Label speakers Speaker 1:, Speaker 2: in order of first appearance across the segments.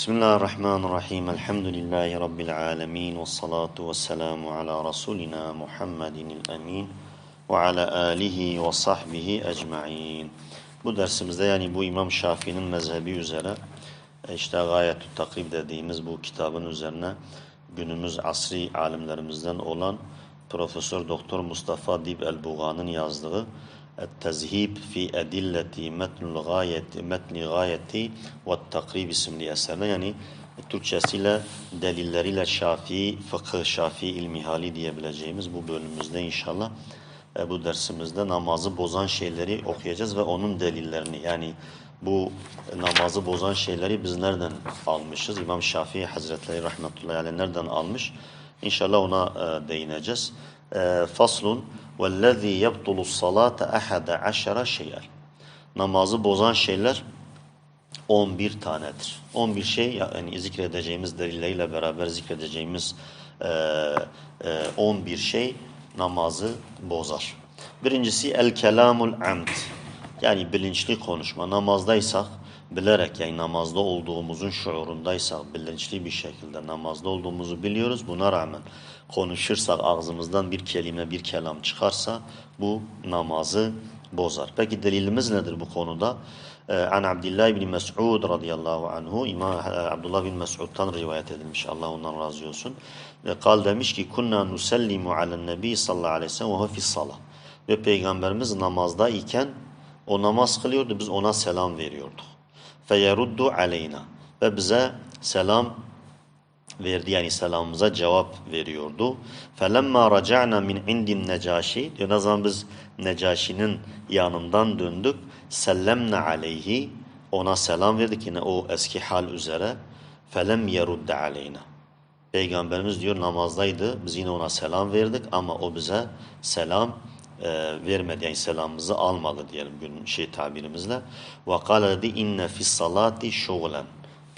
Speaker 1: Bismillahirrahmanirrahim. Elhamdülillahi Rabbil alemin. Ve salatu ve selamu ala Resulina Muhammedin emin. Ve ala alihi ve sahbihi ecma'in. Bu dersimizde yani bu İmam Şafii'nin mezhebi üzere e, işte gayet takib dediğimiz bu kitabın üzerine günümüz asri alimlerimizden olan Profesör Doktor Mustafa Dib el-Buğa'nın yazdığı التزهيب في أدلة متن الغاية متن غاية والتقريب isimli eserine yani Türkçesiyle delilleriyle Şafii, fıkıh Şafii ilmihali diyebileceğimiz bu bölümümüzde inşallah e, bu dersimizde namazı bozan şeyleri okuyacağız ve onun delillerini yani bu namazı bozan şeyleri biz nereden almışız? İmam Şafii Hazretleri rahmetullahi aleyh nereden almış? İnşallah ona e, değineceğiz. Ee, faslun vellezî yebtulu salate ahade aşara şeyel. Namazı bozan şeyler 11 tanedir. 11 şey yani zikredeceğimiz delilleriyle beraber zikredeceğimiz e, e 11 şey namazı bozar. Birincisi el kelamul amd. Yani bilinçli konuşma. Namazdaysak bilerek yani namazda olduğumuzun şuurundaysak bilinçli bir şekilde namazda olduğumuzu biliyoruz. Buna rağmen konuşursak ağzımızdan bir kelime bir kelam çıkarsa bu namazı bozar. Peki delilimiz nedir bu konuda? Ee, An Abdullah bin Mes'ud radıyallahu anhu İmam e, Abdullah bin Mes'ud'dan rivayet edilmiş. Allah ondan razı olsun. Kal demiş ki kunna nusellimu alen nebi sallallahu aleyhi ve sellem ve huve fissalah. Ve peygamberimiz namazda iken o namaz kılıyordu biz ona selam veriyorduk. Feyeruddu aleyna ve bize selam verdi yani selamımıza cevap veriyordu. Felemma raca'na min indin necaşi diyor ne zaman biz Necaşi'nin yanından döndük. Sellemne aleyhi ona selam verdik yine o eski hal üzere. Felem yerudde aleyna. Peygamberimiz diyor namazdaydı. Biz yine ona selam verdik ama o bize selam e, vermedi. Yani selamımızı almadı diyelim gün şey tabirimizle. Ve kâle dedi inne fis salati şuğlen.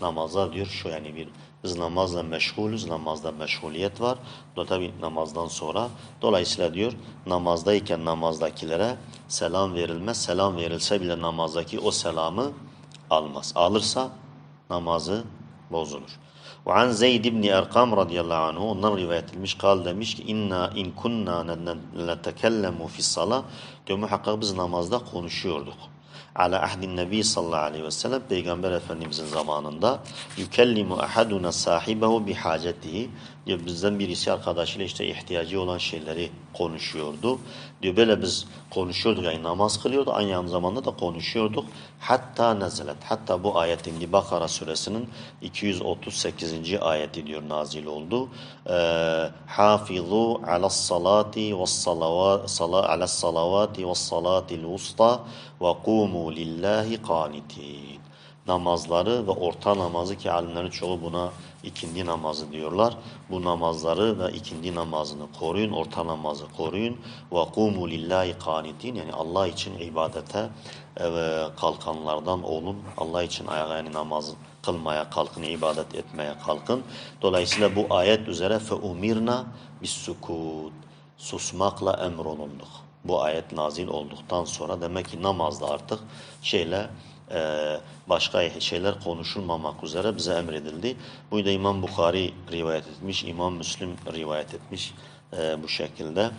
Speaker 1: Namaza diyor şu yani bir biz namazla meşgulüz, namazda meşguliyet var. Tabi namazdan sonra. Dolayısıyla diyor namazdayken namazdakilere selam verilmez. Selam verilse bile namazdaki o selamı almaz. Alırsa namazı bozulur. Ve an Zeyd ibn Erkam radıyallahu anhu ondan rivayet edilmiş. Kal demiş ki inna in kunna netekellemu fi salah diyor muhakkak biz namazda konuşuyorduk ala ahdin nebi sallallahu aleyhi ve sellem peygamber efendimizin zamanında yükellimu ahaduna sahibehu bihacetihi diyor bizden birisi arkadaşıyla işte ihtiyacı olan şeyleri konuşuyordu. Diyor böyle biz konuşuyorduk yani namaz kılıyordu aynı zamanda da konuşuyorduk. Hatta nezelet hatta bu ayetin gibi Bakara suresinin 238. ayeti diyor nazil oldu. Ee, Hafizu alas salati ve salavati ve salatil usta ve kumu lillahi qanitin namazları ve orta namazı ki alimlerin çoğu buna ikindi namazı diyorlar. Bu namazları ve ikindi namazını koruyun, orta namazı koruyun. Kumu lillahi kanitin yani Allah için ibadete kalkanlardan olun. Allah için ayağa yani namaz kılmaya kalkın, ibadet etmeye kalkın. Dolayısıyla bu ayet üzere bis sukut susmakla emrolunduk. Bu ayet nazil olduktan sonra demek ki namazda artık şeyle e, başka şeyler konuşulmamak üzere bize emredildi. Bu da İmam Bukhari rivayet etmiş, İmam Müslim rivayet etmiş e, bu şekilde.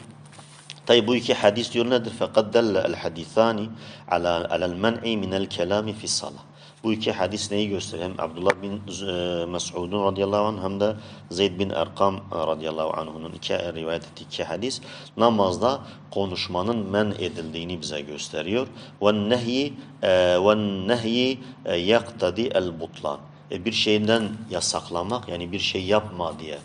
Speaker 1: Tabi bu iki hadis diyor nedir? Fakat delle el hadithani ala alel men'i minel kelami fi salah. Bu iki hadis neyi gösteriyor? Hem Abdullah bin e, Mes'ud'un radıyallahu anh hem de Zeyd bin Erkam radıyallahu anh'unun iki rivayet ettiği iki hadis namazda konuşmanın men edildiğini bize gösteriyor. Ve nehyi e, ve nehyi e, yaktadi el butlan. Bir şeyden yasaklamak yani bir şey yapma diye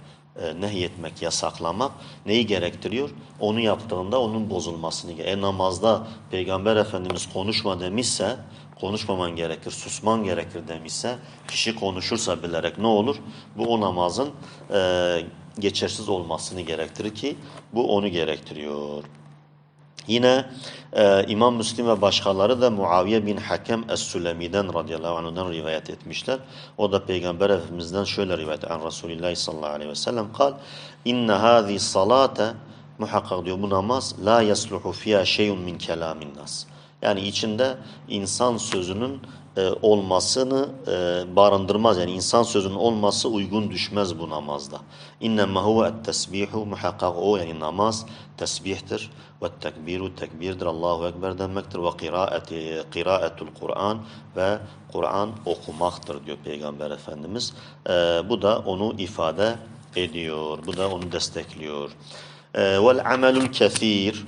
Speaker 1: nehyetmek, yasaklamak neyi gerektiriyor? Onu yaptığında onun bozulmasını. E namazda Peygamber Efendimiz konuşma demişse konuşmaman gerekir, susman gerekir demişse, kişi konuşursa bilerek ne olur? Bu o namazın e, geçersiz olmasını gerektirir ki bu onu gerektiriyor. Yine e, İmam Müslim ve başkaları da Muaviye bin Hakem Es-Sülemi'den radıyallahu anh'dan rivayet etmişler. O da Peygamber Efendimiz'den şöyle rivayet an Resulullah sallallahu aleyhi ve sellem kal inne hâzi salate muhakkak diyor bu namaz la yasluhu fiyâ şeyun min kelamin nas. Yani içinde insan sözünün e, olmasını e, barındırmaz. Yani insan sözünün olması uygun düşmez bu namazda. İnnemâ huve et-tesbihu muhakkak o yani namaz tesbihtir ve tekbiru tekbirdir. Allahu Ekber demektir ve kıraati kıraatul Kur'an ve Kur'an okumaktır diyor Peygamber Efendimiz. E, bu da onu ifade ediyor. Bu da onu destekliyor. E, vel amelul kethir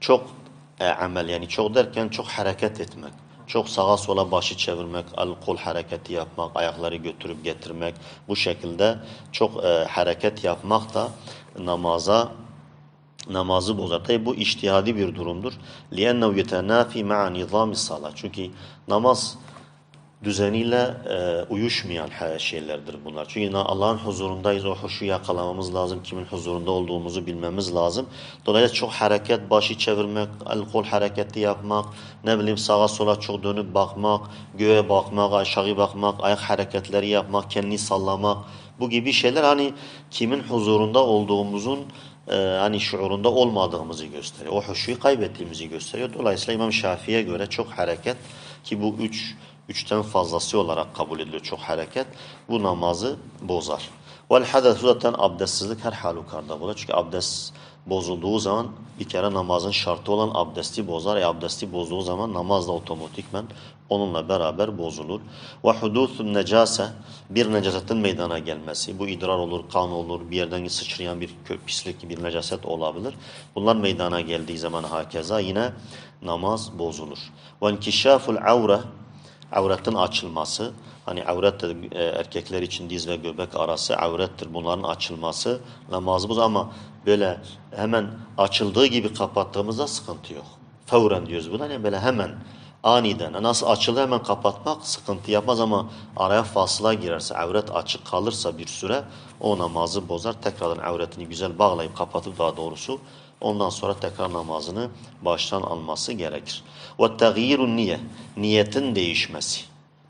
Speaker 1: çok e, amel yani çok derken çok hareket etmek. Çok sağa sola başı çevirmek, el kol hareketi yapmak, ayakları götürüp getirmek. Bu şekilde çok e, hareket yapmak da namaza namazı bozar. Tabi bu iştihadi bir durumdur. لِأَنَّهُ يَتَنَافِي مَعَ نِظَامِ الصَّلَةِ Çünkü namaz düzeniyle e, uyuşmayan şeylerdir bunlar. Çünkü Allah'ın huzurundayız. O huşu yakalamamız lazım. Kimin huzurunda olduğumuzu bilmemiz lazım. Dolayısıyla çok hareket, başı çevirmek, el kol hareketi yapmak, ne bileyim sağa sola çok dönüp bakmak, göğe bakmak, aşağı bakmak, ayak hareketleri yapmak, kendini sallamak. Bu gibi şeyler hani kimin huzurunda olduğumuzun e, hani şuurunda olmadığımızı gösteriyor. O huşuyu kaybettiğimizi gösteriyor. Dolayısıyla İmam Şafii'ye göre çok hareket ki bu üç üçten fazlası olarak kabul ediliyor çok hareket. Bu namazı bozar. Vel hadesu zaten abdestsizlik her halükarda bozar. Çünkü abdest bozulduğu zaman bir kere namazın şartı olan abdesti bozar. E abdesti bozduğu zaman namaz da otomatikmen onunla beraber bozulur. Ve hudusun necase bir necasetin meydana gelmesi. Bu idrar olur, kan olur, bir yerden sıçrayan bir pislik, bir necaset olabilir. Bunlar meydana geldiği zaman hakeza yine namaz bozulur. Ve inkişaful avre avretin açılması, hani avret de erkekler için diz ve göbek arası avrettir. Bunların açılması namazı bozar ama böyle hemen açıldığı gibi kapattığımızda sıkıntı yok. Fevren diyoruz buna. Yani böyle hemen aniden nasıl açıldı hemen kapatmak sıkıntı yapmaz ama araya fasıla girerse avret açık kalırsa bir süre o namazı bozar. Tekrardan avretini güzel bağlayıp kapatıp daha doğrusu Ondan sonra tekrar namazını baştan alması gerekir. Ve tagyirun niye? Niyetin değişmesi.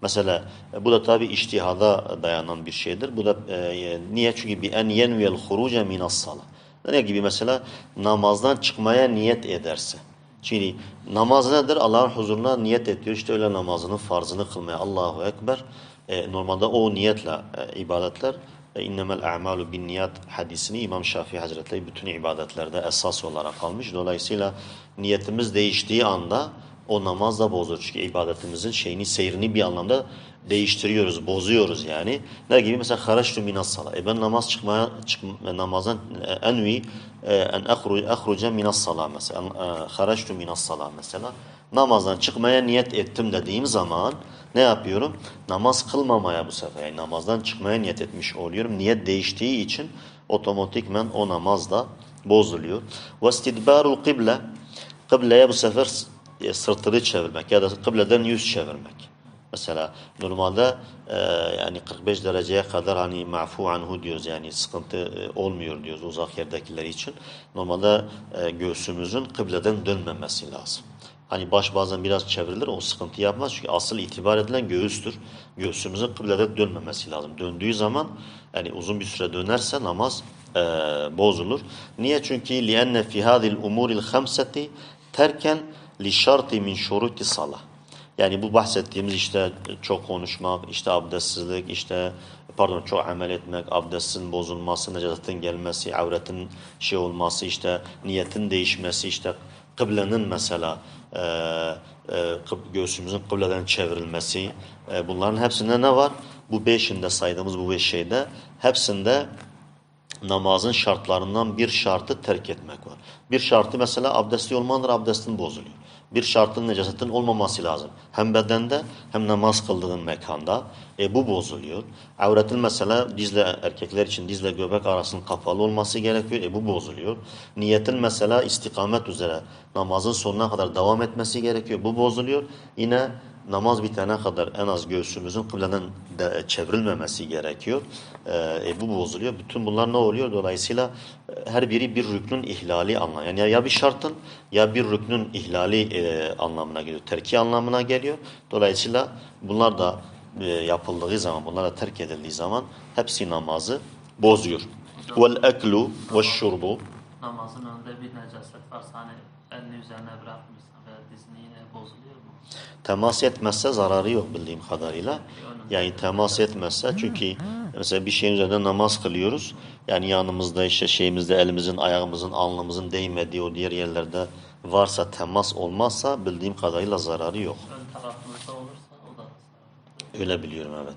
Speaker 1: Mesela e, bu da tabi iştihada dayanan bir şeydir. Bu da e, niye? Çünkü bir en yenvel huruce minas sala. Ne gibi mesela namazdan çıkmaya niyet ederse. Çünkü namaz nedir? Allah'ın huzuruna niyet ediyor. İşte öyle namazının farzını kılmaya. Allahu Ekber. E, normalde o niyetle e, ibadetler innemel a'malu bin niyat hadisini İmam Şafii Hazretleri bütün ibadetlerde esas olarak almış. Dolayısıyla niyetimiz değiştiği anda o namaz da bozulur. Çünkü ibadetimizin şeyini, seyrini bir anlamda değiştiriyoruz, bozuyoruz yani. Ne gibi? Mesela haraçtu minas sala. E ben namaz çıkmaya, çık, namazdan envi en ahruca minas sala mesela. Haraçtu minas sala mesela. Namazdan çıkmaya niyet ettim dediğim zaman ne yapıyorum? Namaz kılmamaya bu sefer. Yani namazdan çıkmaya niyet etmiş oluyorum. Niyet değiştiği için otomatikmen o namaz da bozuluyor. وَاسْتِدْبَارُ kıble Kıbleye bu sefer sırtını çevirmek ya da kıbleden yüz çevirmek. Mesela normalde e, yani 45 dereceye kadar hani mafu anhu diyoruz yani sıkıntı e, olmuyor diyoruz uzak yerdekiler için. Normalde e, göğsümüzün kıbleden dönmemesi lazım. Hani baş bazen biraz çevrilir o sıkıntı yapmaz. Çünkü asıl itibar edilen göğüstür. Göğsümüzün kıblede dönmemesi lazım. Döndüğü zaman yani uzun bir süre dönerse namaz e, bozulur. Niye? Çünkü لِأَنَّ فِي هَذِي الْاُمُورِ الْخَمْسَةِ terken لِشَرْطِ min şuruti salah. Yani bu bahsettiğimiz işte çok konuşmak, işte abdestsizlik, işte pardon çok amel etmek, abdestin bozulması, necasetin gelmesi, avretin şey olması, işte niyetin değişmesi, işte qiblənin məsələ e, e, ə, ə, göğsümüzün qiblədən çevrilməsi, ə, bunların hepsində nə var? Bu 5-ində saydığımız bu 5 şeydə hepsində namazın şartlarından bir şartı tərk etmək var. Bir şartı məsələ abdəstli olmandır, abdəstin bozuluyor. Bir şartın necasetin olmaması lazım. Hem bedende hem namaz kıldığın mekanda. E bu bozuluyor. Avretin mesela dizle erkekler için dizle göbek arasının kapalı olması gerekiyor. E bu bozuluyor. Niyetin mesela istikamet üzere namazın sonuna kadar devam etmesi gerekiyor. Bu bozuluyor. Yine namaz bitene kadar en az göğsümüzün kıbleden de çevrilmemesi gerekiyor. E, bu bozuluyor. Bütün bunlar ne oluyor? Dolayısıyla e, her biri bir rüknün ihlali anlamına. Yani ya bir şartın ya bir rüknün ihlali e, anlamına geliyor. Terki anlamına geliyor. Dolayısıyla bunlar da e, yapıldığı zaman, bunlar da terk edildiği zaman hepsi namazı bozuyor. Vel eklu ve şurbu
Speaker 2: Namazın önünde bir necaset varsa hani elini üzerine bırakmışsan veya izni yine bozuluyor mu?
Speaker 1: Temas etmezse zararı yok bildiğim kadarıyla. Yani temas etmezse çünkü mesela bir şeyin üzerinde namaz kılıyoruz. Yani yanımızda işte şeyimizde elimizin, ayağımızın, alnımızın değmediği o diğer yerlerde varsa temas olmazsa bildiğim kadarıyla zararı yok. Öyle biliyorum evet.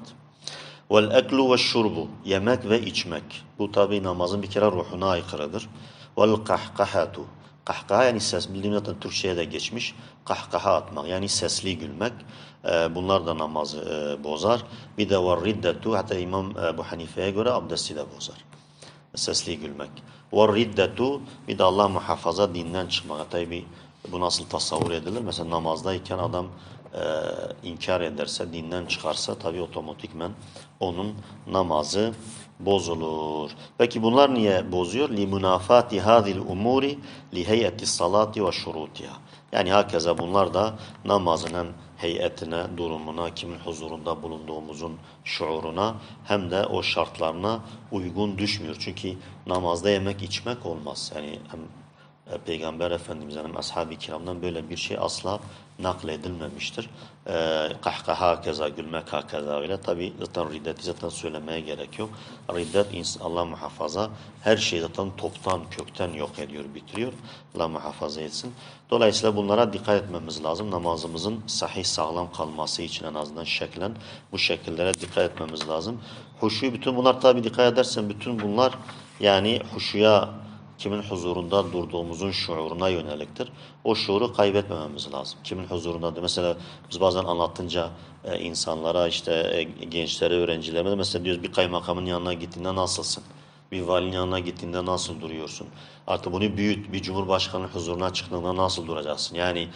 Speaker 1: Vel eklu ve şurbu yemek ve içmek. Bu tabi namazın bir kere ruhuna aykırıdır. Vel kahkahatu. Kahkaha yani ses. Bildiğim zaten Türkçe'ye de geçmiş. Kahkaha atmak yani sesli gülmek. Ee, bunlar da namazı e, bozar. Bir de var riddetu. Hatta İmam Ebu Hanife'ye göre abdesti de bozar. Sesli gülmek. Ve riddetu bir de Allah muhafaza dinden çıkmak. Tabi bu nasıl tasavvur edilir? Mesela namazdayken adam e, inkar ederse, dinden çıkarsa tabi otomatikmen onun namazı bozulur. Peki bunlar niye bozuyor? Umuri li heyeti salati ve şurutiha. Yani hakeza bunlar da namazın hem heyetine, durumuna, kimin huzurunda bulunduğumuzun şuuruna hem de o şartlarına uygun düşmüyor. Çünkü namazda yemek içmek olmaz. Yani Peygamber Efendimiz'den hem ashab-ı kiramdan böyle bir şey asla nakledilmemiştir. E, kahkaha keza, gülmek hakeza öyle. Tabi zaten riddeti zaten söylemeye gerek yok. Riddet Allah muhafaza her şeyi zaten toptan, kökten yok ediyor, bitiriyor. Allah muhafaza etsin. Dolayısıyla bunlara dikkat etmemiz lazım. Namazımızın sahih sağlam kalması için en azından şeklen bu şekillere dikkat etmemiz lazım. Huşu bütün bunlar tabi dikkat edersen bütün bunlar yani huşuya kimin huzurunda durduğumuzun şuuruna yöneliktir. O şuuru kaybetmememiz lazım. Kimin huzurunda mesela biz bazen anlatınca e, insanlara işte e, gençlere, öğrencilerime mesela diyoruz bir kaymakamın yanına gittiğinde nasılsın? Bir valinin yanına gittiğinde nasıl duruyorsun? Artık bunu büyüt. Bir cumhurbaşkanının huzuruna çıktığında nasıl duracaksın? Yani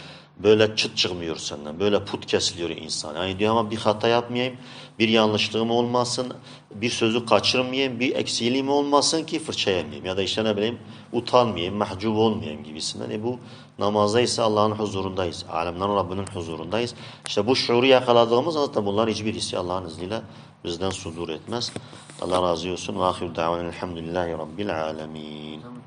Speaker 1: böyle çıt çıkmıyor senden. Böyle put kesiliyor insan. Yani diyor ama bir hata yapmayayım, bir yanlışlığım olmasın, bir sözü kaçırmayayım, bir eksiliğim olmasın ki fırça yemeyeyim. Ya da işte ne bileyim utanmayayım, mahcup olmayayım gibisinden. E bu namazda ise Allah'ın huzurundayız. Alemlerin Rabbinin huzurundayız. İşte bu şuuru yakaladığımız anda bunlar hiçbirisi Allah'ın izniyle bizden sudur etmez. Allah razı olsun. Ve ahir da'vanen elhamdülillahi rabbil alemin.